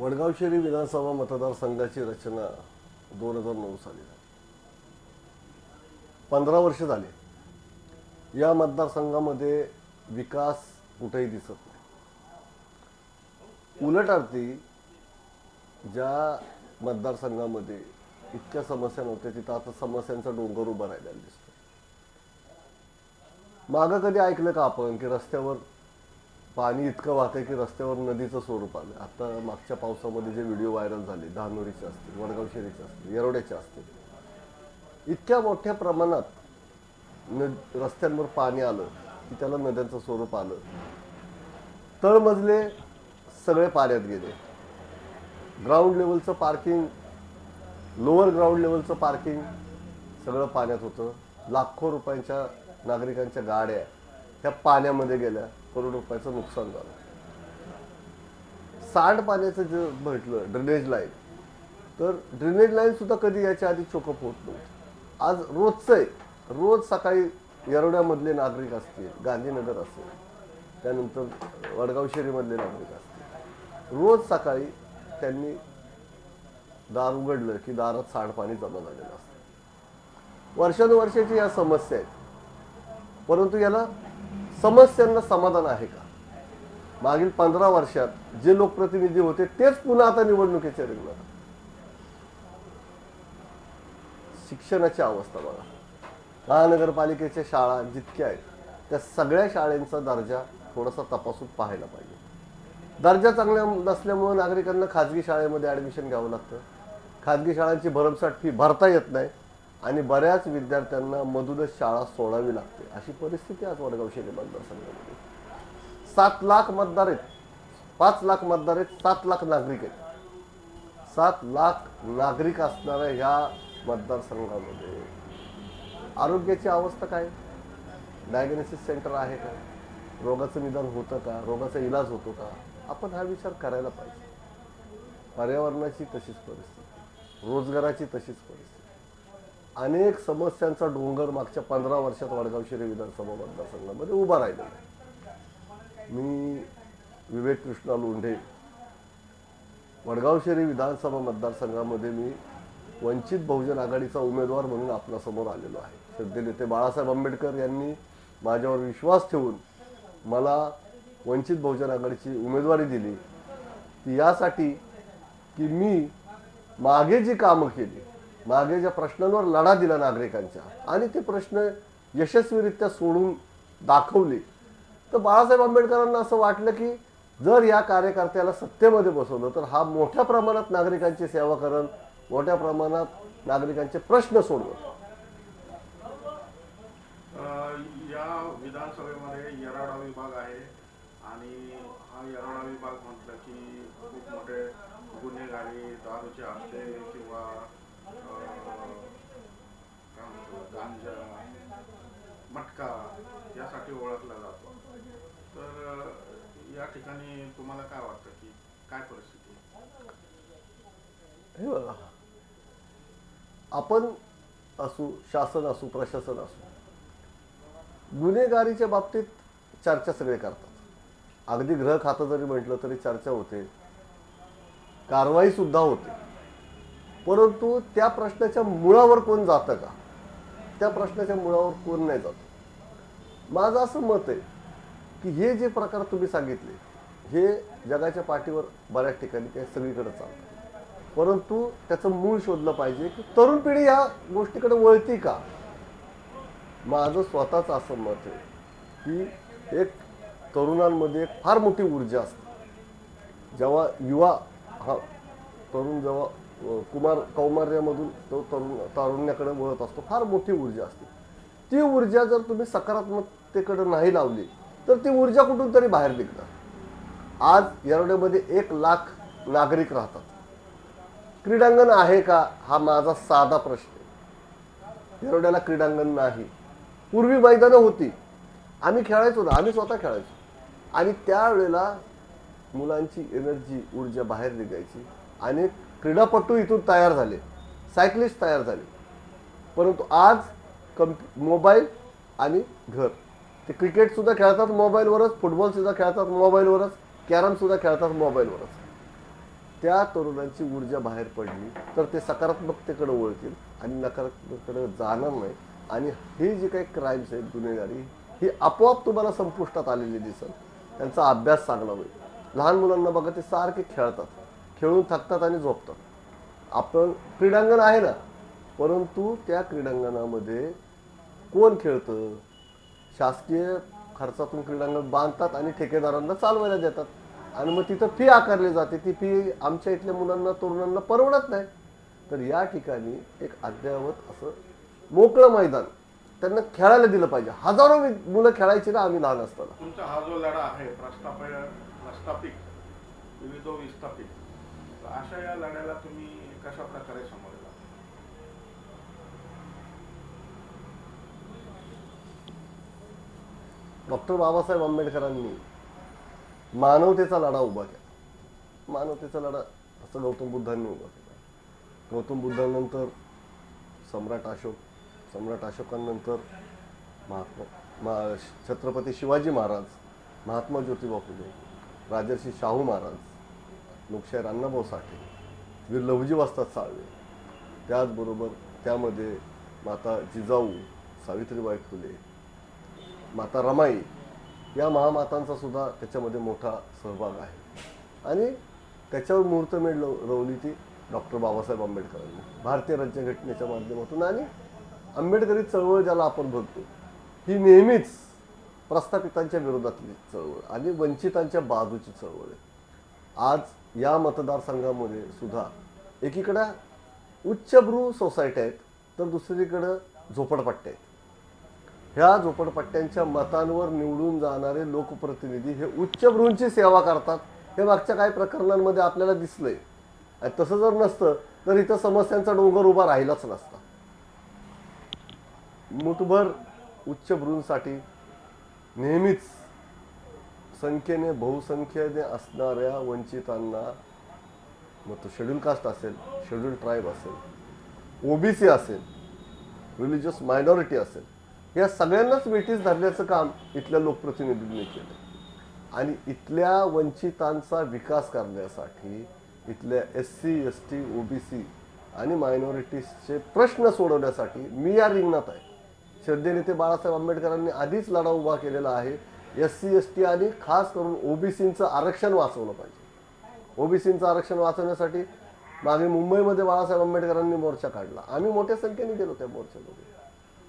वडगाव शहरी विधानसभा मतदारसंघाची रचना दोन हजार नऊ साली झाली. पंधरा वर्ष झाली. या मतदारसंघामध्ये विकास कुठेही दिसत नाही. उलट अर्थी ज्या मतदारसंघामध्ये इतक्या समस्या नव्हत्या तिथं आता समस्यांचा डोंगर उभा राहिलेला दिसतो मागं कधी ऐकलं का आपण की रस्त्यावर पाणी इतकं वाहतंय की रस्त्यावर नदीचं स्वरूप आलं. आता मागच्या पावसामध्ये जे व्हिडिओ व्हायरल झाले धानोरीचे असतील वडगाव शेरीचे असतील येरवड्याचे असतील इतक्या मोठ्या प्रमाणात न रस्त्यांवर पाणी आलं की त्याला नद्यांचं स्वरूप आलं. तळमजले सगळे पाण्यात गेले. ग्राउंड लेवलचं पार्किंग लोअर ग्राउंड लेवलचं पार्किंग सगळं पाण्यात होतं. लाखो रुपयांच्या नागरिकांच्या गाड्या ह्या पाण्यामध्ये गेल्या. करोड रुपयाचं नुकसान झालं. सांडपाण्याचं जे म्हटलं ड्रेनेज लाईन तर ड्रेनेज लाईन सुद्धा कधी याच्या आधी चोकअप होत नव्हती. आज रोजचं आहे रोज सकाळी येरवड्यामधले नागरिक असतील गांधीनगर असेल त्यानंतर वडगाव शेरीमधले नागरिक असतील. रोज सकाळी त्यांनी दार उघडलं की दारात सांडपाणी जमा झालेलं असतं. वर्षानुवर्षाची या समस्या आहेत. परंतु याला समस्यांना समाधान आहे का? मागील पंधरा वर्षात जे लोकप्रतिनिधी होते तेच पुन्हा आता निवडणुकीच्या रिंगणात शिक्षणाची अवस्था बघा. महानगरपालिकेच्या शाळा जितक्या आहेत त्या सगळ्या शाळेंचा दर्जा थोडासा तपासून पाहायला पाहिजे. दर्जा चांगल्या नसल्यामुळे नागरिकांना खाजगी शाळेमध्ये ॲडमिशन घ्यावं लागतं. खाजगी शाळांची भरमसाठ फी भरता येत नाही. आणि बऱ्याच विद्यार्थ्यांना मधूनच शाळा सोडावी लागते. अशी परिस्थिती आज वडगाव शहरी मतदारसंघामध्ये सात लाख मतदार आहेत. पाच लाख मतदार आहेत सात लाख नागरिक आहेत. सात लाख नागरिक असणाऱ्या ह्या मतदारसंघामध्ये आरोग्याची अवस्था काय? डायग्नोसिस सेंटर आहे का? रोगाचं निदान होतं का? रोगाचा इलाज होतो का? आपण हा विचार करायला पाहिजे. पर्यावरणाची तशीच परिस्थिती रोजगाराची तशीच परिस्थिती. अनेक समस्यांचा डोंगर मागच्या पंधरा वर्षात वडगाव शहरी विधानसभा मतदारसंघामध्ये उभा राहिलेला आहे. मी विवेक कृष्णा लोंढे वडगाव शहरी विधानसभा मतदारसंघामध्ये मी वंचित बहुजन आघाडीचा उमेदवार म्हणून आपल्यासमोर आलेलो आहे. सध्या नेते बाळासाहेब आंबेडकर यांनी माझ्यावर विश्वास ठेवून मला वंचित बहुजन आघाडीची उमेदवारी दिली. ती यासाठी की मी मागे जी कामं केली मागे ज्या प्रश्नांवर लढा दिला नागरिकांच्या आणि ते प्रश्न यशस्वीरित्या सोडून दाखवले तर बाळासाहेब आंबेडकरांना असं वाटलं की जर या कार्यकर्त्याला सत्तेमध्ये बसवलं तर हा मोठ्या प्रमाणात नागरिकांची सेवा करण मोठ्या प्रमाणात नागरिकांचे प्रश्न सोडवत या विधानसभेमध्ये येराडा विभाग आहे आणि हा येराडा विभाग म्हटलं की खूप मोठे गुन्हेगारी दारूचे हस्ते किंवा अ, काय म्हणतो गांजा मटका यासाठी ओळखला जातो? तर या ठिकाणी तुम्हाला काय वाटतं की काय परिस्थिती हे बघा. आपण असू शासन असू प्रशासन असू गुन्हेगारीच्या बाबतीत चर्चा सगळे करतात. अगदी ग्रह खातं जरी म्हटलं तरी चर्चा होते. कारवाई सुद्धा होते. परंतु त्या प्रश्नाच्या मुळावर कोण जातं का? त्या प्रश्नाच्या मुळावर कोण नाही जात. माझं असं मत आहे की हे जे प्रकार तुम्ही सांगितले हे जगाच्या पाठीवर बऱ्याच ठिकाणी काय सगळीकडे चालतं. परंतु त्याचं मूळ शोधलं पाहिजे की तरुण पिढी ह्या गोष्टीकडे वळती का? माझं स्वतःच असं मत आहे की एक तरुणांमध्ये एक फार मोठी ऊर्जा असते. जेव्हा युवा हा तरुण जेव्हा कुमार कौमार्यामधून तो तरुण तारुण्याकडे वळत असतो फार मोठी ऊर्जा असते. ती ऊर्जा जर तुम्ही सकारात्मक सकारात्मकतेकडे नाही लावली तर ती ऊर्जा कुठून तरी बाहेर निघणार. आज येरवड्यामध्ये एक लाख नागरिक राहतात. क्रीडांगण आहे का? हा माझा साधा प्रश्न आहे. येरवड्याला क्रीडांगण नाही. पूर्वी मैदानं होती. आम्ही खेळायचो ना आम्ही स्वतः खेळायचो. आणि त्यावेळेला मुलांची एनर्जी ऊर्जा बाहेर निघायची. आणि क्रीडापटू इथून तयार झाले. सायकलिस्ट तयार झाले. परंतु आज कम्प मोबाईल आणि घर. ते क्रिकेट सुद्धा खेळतात मोबाईलवरच फुटबॉल सुद्धा खेळतात मोबाईलवरच कॅरम सुद्धा खेळतात मोबाईलवरच त्या तरुणांची ऊर्जा बाहेर पडली तर ते सकारात्मकतेकडे वळतील आणि नकारात्मकतेकडे जाणार नाही. आणि हे जे काही क्राईम्स आहेत गुन्हेगारी ही आपोआप तुम्हाला संपुष्टात आलेली दिसेल त्यांचा अभ्यास चांगला होईल. लहान मुलांना बघा ते सारखे खेळतात. खेळून थकतात आणि झोपतात. आपण क्रीडांगण आहे ना परंतु त्या क्रीडांगणामध्ये कोण खेळतं? शासकीय खर्चातून क्रीडांगण बांधतात आणि ठेकेदारांना चालवायला देतात. आणि मग तिथं फी आकारली जाते. ती फी आमच्या इथल्या मुलांना तरुणांना परवडत नाही. तर या ठिकाणी एक अद्ययावत असं मोकळं मैदान त्यांना खेळायला दिलं पाहिजे. हजारो मुलं खेळायची ना आम्ही लहान असताना. तुमचा हा जो लढा आहे प्रस्थापित विविध विस्थापित अशा या लढ्याला तुम्ही कशा प्रकारे समजा जाता? डॉक्टर बाबासाहेब आंबेडकरांनी मानवतेचा लढा उभा केला. मानवतेचा लढा असं गौतम बुद्धांनी उभा केला. गौतम बुद्धांनंतर सम्राट अशोक सम्राट अशोकांनंतर महात्मा मा छत्रपती शिवाजी महाराज महात्मा ज्योतिबा फुले राजर्षी शाहू महाराज लोकशाहीर अण्णाभाऊ साठे वीर लवजी वाजतात साळवे. त्याचबरोबर त्यामध्ये माता जिजाऊ सावित्रीबाई फुले माता रमाई या महामातांचा सुद्धा त्याच्यामध्ये मोठा सहभाग आहे. आणि त्याच्यावर मुहूर्तमेढ रवली ती डॉक्टर बाबासाहेब आंबेडकरांनी भारतीय राज्यघटनेच्या माध्यमातून. आणि आंबेडकरी चळवळ ज्याला आपण बघतो ही नेहमीच प्रस्थापितांच्या विरोधातली चळवळ आणि वंचितांच्या बाजूची चळवळ आहे. आज या मतदारसंघामध्ये सुद्धा एकीकडं उच्चभ्रू सोसायट्या आहेत तर दुसरीकडं झोपडपट्ट्या आहेत. ह्या झोपडपट्ट्यांच्या मतांवर निवडून जाणारे लोकप्रतिनिधी हे उच्चभ्रूंची सेवा करतात. हे मागच्या काही प्रकरणांमध्ये आपल्याला दिसलंय. आणि तसं जर नसतं तर इथं समस्यांचा डोंगर उभा राहिलाच नसता. मुठभर उच्चभ्रूंसाठी नेहमीच संख्येने बहुसंख्येने असणाऱ्या वंचितांना मग तो शेड्यूल कास्ट असेल शेड्यूल ट्राईब असेल ओबीसी असेल रिलिजियस मायनॉरिटी असेल या सगळ्यांनाच वेटीस धरण्याचं काम इथल्या लोकप्रतिनिधींनी केलं. आणि इथल्या वंचितांचा विकास करण्यासाठी इथल्या S C S T O B C आणि मायनॉरिटीजचे प्रश्न सोडवण्यासाठी मी या रिंगणात आहे. श्रद्धेनेते बाळासाहेब आंबेडकरांनी आधीच लढा उभा केलेला आहे. एस सी एस टी आणि खास करून ओबीसीचं आरक्षण वाचवलं पाहिजे. ओबीसीचं आरक्षण वाचवण्यासाठी मागे मुंबईमध्ये बाळासाहेब आंबेडकरांनी मोर्चा काढला. आम्ही मोठ्या संख्येने गेलो त्या मोर्चामध्ये.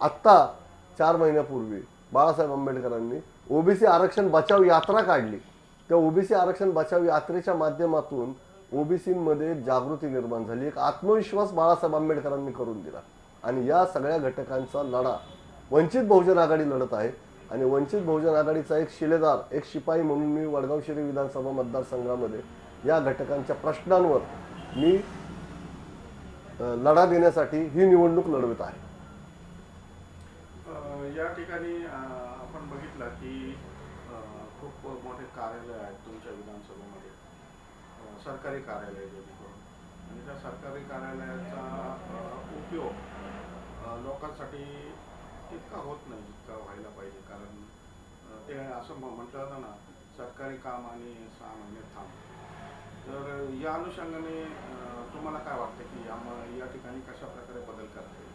आत्ता चार महिन्यापूर्वी बाळासाहेब आंबेडकरांनी ओबीसी आरक्षण बचाव यात्रा काढली. त्या ओबीसी आरक्षण बचाव यात्रेच्या माध्यमातून ओबीसीमध्ये जागृती निर्माण झाली. एक आत्मविश्वास बाळासाहेब आंबेडकरांनी करून दिला. आणि या सगळ्या घटकांचा लढा वंचित बहुजन आघाडी लढत आहे. आणि वंचित बहुजन आघाडीचा एक शिलेदार एक शिपाई म्हणून मी वडगाव शिरी विधानसभा मतदारसंघामध्ये या घटकांच्या प्रश्नांवर मी लढा देण्यासाठी ही निवडणूक लढवत आहे. या ठिकाणी आपण बघितलं की खूप मोठे कार्यालय आहेत तुमच्या विधानसभेमध्ये. सरकारी कार्यालय जेणेकरून. आणि त्या सरकारी कार्यालयाचा उपयोग लोकांसाठी तितका होत नाही जितका व्हायला पाहिजे. कारण ते असं म्हटलं जातं ना सरकारी काम आणि सहा महिने थांब. तर या अनुषंगाने तुम्हाला काय वाटतं की या ठिकाणी कशा प्रकारे बदल करता येईल?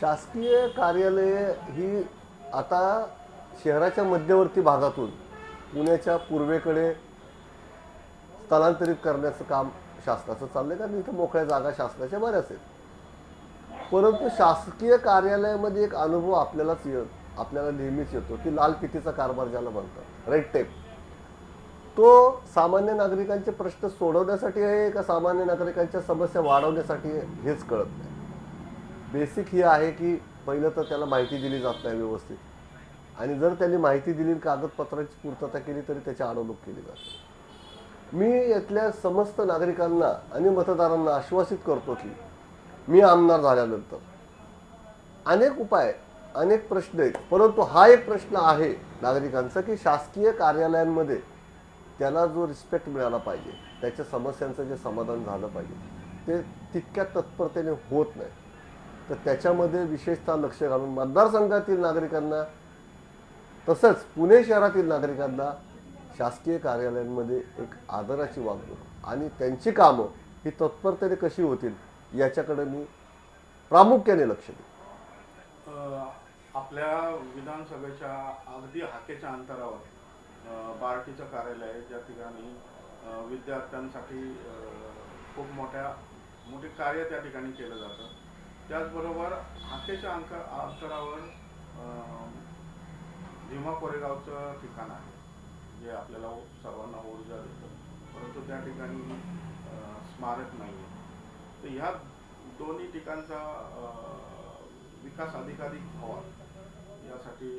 शासकीय कार्यालये ही आता शहराच्या मध्यवर्ती भागातून पुण्याच्या पूर्वेकडे स्थलांतरित करण्याचं काम शासनाचं चाललंय कारण इथं मोकळ्या जागा शासनाच्या बऱ्याच आहेत. परंतु शासकीय कार्यालयामध्ये एक अनुभव आपल्यालाच येत आपल्याला नेहमीच येतो की लाल फितीचा कारभार ज्याला म्हणतात रेड टेप तो सामान्य नागरिकांचे प्रश्न सोडवण्यासाठी आहे का सामान्य नागरिकांच्या समस्या वाढवण्यासाठी आहे, हेच कळत नाही. बेसिक ही आहे की पहिलं तर त्याला माहिती दिली जात नाही व्यवस्थित. आणि जर त्यांनी माहिती दिली कागदपत्राची पूर्तता केली तरी त्याची अडवणूक केली जाते मी यातल्या समस्त नागरिकांना आणि मतदारांना आश्वासित करतो की मी आमदार झाल्यानंतर अनेक उपाय अनेक प्रश्न आहेत. परंतु हा एक प्रश्न आहे नागरिकांचा की शासकीय कार्यालयांमध्ये त्याला जो रिस्पेक्ट मिळाला पाहिजे त्याच्या समस्यांचं जे समाधान झालं पाहिजे ते तितक्या तत्परतेने होत नाही. तर त्याच्यामध्ये विशेषतः लक्ष घालून मतदारसंघातील नागरिकांना तसंच पुणे शहरातील नागरिकांना शासकीय कार्यालयांमध्ये एक आदराची वागणूक आणि त्यांची कामं ही तत्परतेने कशी होतील याच्याकडे मी प्रामुख्याने लक्ष देईन. आपल्या विधानसभेच्या अगदी हाकेच्या अंतरावर पार्टीचं बार्टीचं कार्यालय आहे ज्या ठिकाणी विद्यार्थ्यांसाठी खूप मोठ्या मोठे कार्य त्या ठिकाणी केलं जातं. त्याचबरोबर हाकेच्या अंक अंतरावर भीमा कोरेगावचं ठिकाण आहे जे आपल्याला सर्वांना ऊर्जा देतं. परंतु त्या ठिकाणी स्मारक नाही आहे तर ह्या दोन्ही ठिकाणचा विकास अधिकाधिक व्हावा यासाठी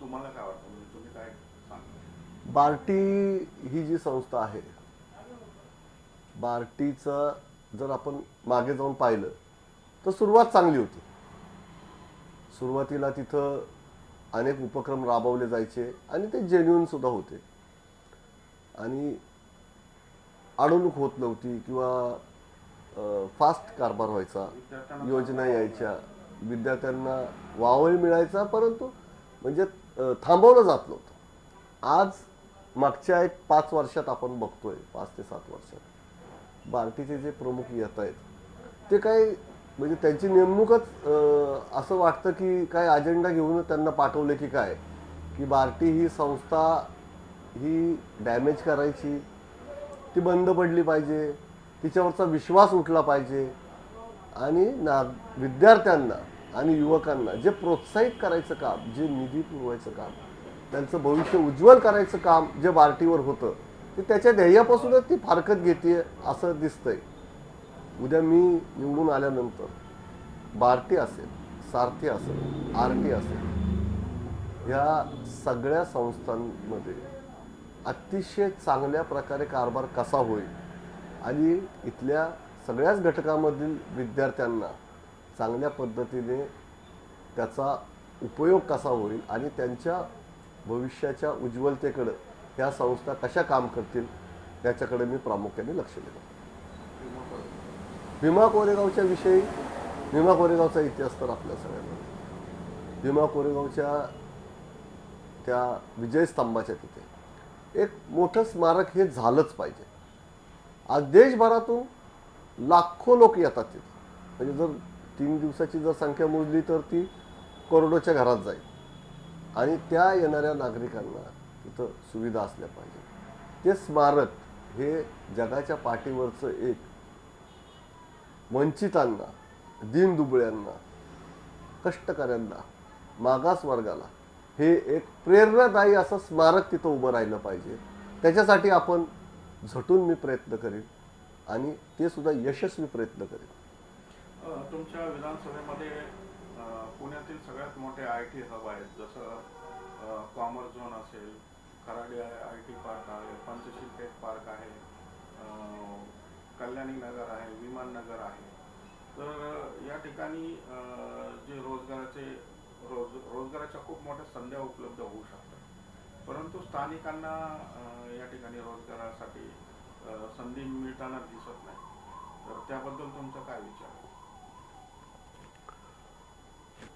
तुम्हाला काय वाटतं? म्हणजे तुम्ही काय सांगता? बार्टी ही जी संस्था आहे बार्टीचं जर आपण मागे जाऊन पाहिलं तर सुरुवात चांगली होती. सुरुवातीला तिथं अनेक उपक्रम राबवले जायचे आणि ते जेन्युन सुद्धा होते. आणि अडवणूक होत नव्हती किंवा फास्ट कारभार व्हायचा योजना यायच्या विद्यार्थ्यांना वावही मिळायचा परंतु म्हणजे थांबवलं जात नव्हतं. आज मागच्या एक पाच वर्षात आपण बघतोय पाच ते सात वर्षात. बार्टीचे जे प्रमुख येत आहेत ते काय म्हणजे त्यांची नेमणूकच असं वाटतं की काय अजेंडा घेऊन त्यांना पाठवले की काय? की बार्टी ही संस्था ही डॅमेज करायची ती बंद पडली पाहिजे तिच्यावरचा विश्वास उठला पाहिजे. आणि ना विद्यार्थ्यांना आणि युवकांना जे प्रोत्साहित करायचं काम जे निधी पुरवायचं काम त्यांचं भविष्य उज्ज्वल करायचं काम जे बार्टीवर होतं ते त्याच्या ध्येयापासूनच ती फारकत घेते असं दिसतंय. उद्या मी निवडून आल्यानंतर बार्टी असेल सारथी असेल आर टी असेल ह्या सगळ्या संस्थांमध्ये अतिशय चांगल्या प्रकारे कारभार कसा होईल आणि इथल्या सगळ्याच घटकामधील विद्यार्थ्यांना चांगल्या पद्धतीने त्याचा उपयोग कसा होईल आणि त्यांच्या भविष्याच्या उज्ज्वलतेकडं ह्या संस्था कशा काम करतील याच्याकडे मी प्रामुख्याने लक्ष दिलं भीमा कोरेगावच्या विषयी भीमा कोरेगावचा इतिहास तर आपल्या सगळ्यांना. भीमा कोरेगावच्या त्या विजय स्तंभाच्या तिथे. एक मोठं स्मारक हे झालंच पाहिजे. आज देशभरातून लाखो लोक येतात तिथे. म्हणजे जर तीन दिवसाची जर संख्या मोजली तर ती करोडोच्या घरात जाईल. आणि त्या येणाऱ्या नागरिकांना तिथं सुविधा असल्या पाहिजे. ते स्मारक हे जगाच्या पाठीवरचं एक वंचितांना दीनदुबळ्यांना कष्टकऱ्यांना मागास वर्गाला हे एक प्रेरणादायी असं स्मारक तिथं उभं राहिलं पाहिजे. त्याच्यासाठी आपण झटून मी प्रयत्न करीन आणि ते सुद्धा यशस्वी प्रयत्न करेन. तुमच्या विधानसभेमध्ये पुण्यातील सगळ्यात मोठे आय टी हब आहेत जसं कॉमर्स झोन असेल खराडी आय टी पार्क आहे पंचशील टेक पार्क आहे कल्याणी नगर आहे विमान नगर आहे. तर या ठिकाणी जे रोजगाराचे रोज रोजगाराच्या खूप मोठ्या संध्या उपलब्ध होऊ शकतात. परंतु स्थानिकांना या ठिकाणी रोजगारासाठी संधी मिळताना दिसत नाही. तर त्याबद्दल तुमचा काय विचार? आहे?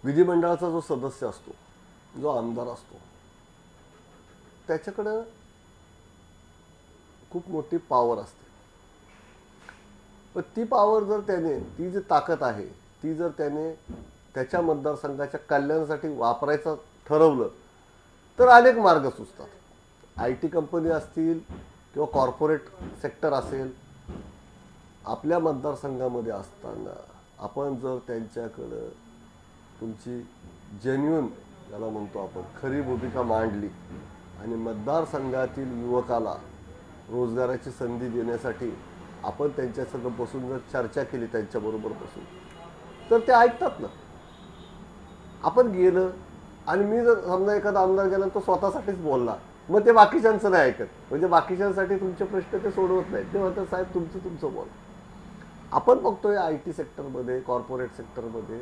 विधिमंडळाचा जो सदस्य असतो जो आमदार असतो त्याच्याकडं खूप मोठी पॉवर असते. ती पॉवर जर त्याने ती जी ताकद आहे ती जर त्याने त्याच्या मतदारसंघाच्या कल्याणासाठी वापरायचं ठरवलं तर अनेक मार्ग सुचतात. आय टी कंपनी असतील किंवा कॉर्पोरेट सेक्टर असेल आपल्या मतदारसंघामध्ये असताना आपण जर त्यांच्याकडं तुमची जेन्युन याला म्हणतो आपण खरी भूमिका मांडली आणि मतदारसंघातील युवकाला रोजगाराची संधी देण्यासाठी आपण त्यांच्यासंग बसून जर चर्चा केली त्यांच्याबरोबर बसून तर ते ऐकतात ना. आपण गेलं आणि मी जर समजा एखादा आमदार गेला तो स्वतःसाठीच बोलला मग ते बाकीच्यांचं नाही ऐकत. म्हणजे बाकीच्यांसाठी तुमचे प्रश्न ते सोडवत नाहीत. ते म्हणतात साहेब तुमचं तुमचं बोल. आपण बघतोय आय टी सेक्टरमध्ये कॉर्पोरेट सेक्टरमध्ये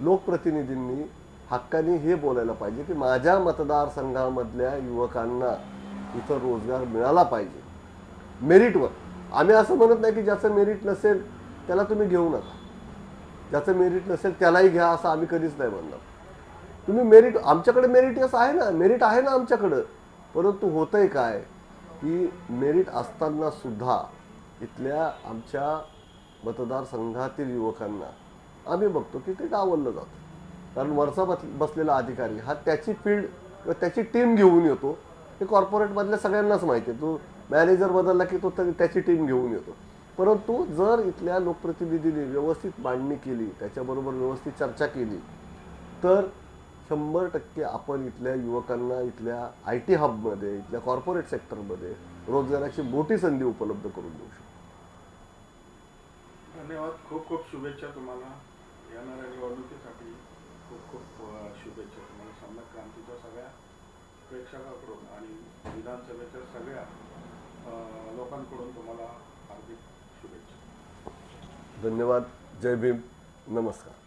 लोकप्रतिनिधींनी हक्काने हे बोलायला पाहिजे की माझ्या मतदारसंघामधल्या युवकांना इथं रोजगार मिळाला पाहिजे. मेरिटवर. आम्ही असं म्हणत नाही की ज्याचं मेरिट नसेल त्याला तुम्ही घेऊ नका. ज्याचं मेरिट नसेल त्यालाही घ्या असं आम्ही कधीच नाही म्हणणार. तुम्ही मेरिट आमच्याकडे मेरिट असं आहे ना मेरिट आहे ना आमच्याकडं. परंतु होतं आहे काय की मेरिट असताना सुद्धा इथल्या आमच्या मतदारसंघातील युवकांना आम्ही बघतो की ते डावललं जातं. कारण वरचा बस बसलेला अधिकारी हा त्याची फील्ड किंवा त्याची टीम घेऊन येतो. हे कॉर्पोरेटमधल्या सगळ्यांनाच माहिती आहे. तो मॅनेजर बदलला की तो त्याची टीम घेऊन येतो. परंतु जर इथल्या लोकप्रतिनिधींनी व्यवस्थित मांडणी केली त्याच्याबरोबर व्यवस्थित चर्चा केली तर शंभर टक्के आपण इथल्या युवकांना इथल्या आय टी हबमध्ये इथल्या कॉर्पोरेट सेक्टरमध्ये रोजगाराची मोठी संधी उपलब्ध करून देऊ शकतो. धन्यवाद. खूप खूप शुभेच्छा तुम्हाला. येणाऱ्या निवडणुकीसाठी खूप खूप शुभेच्छा तुम्हाला. सम्यक क्रांतीच्या सगळ्या प्रेक्षकाकडून आणि विधानसभेच्या सगळ्या लोकांकडून तुम्हाला हार्दिक शुभेच्छा. धन्यवाद. जय भीम. नमस्कार.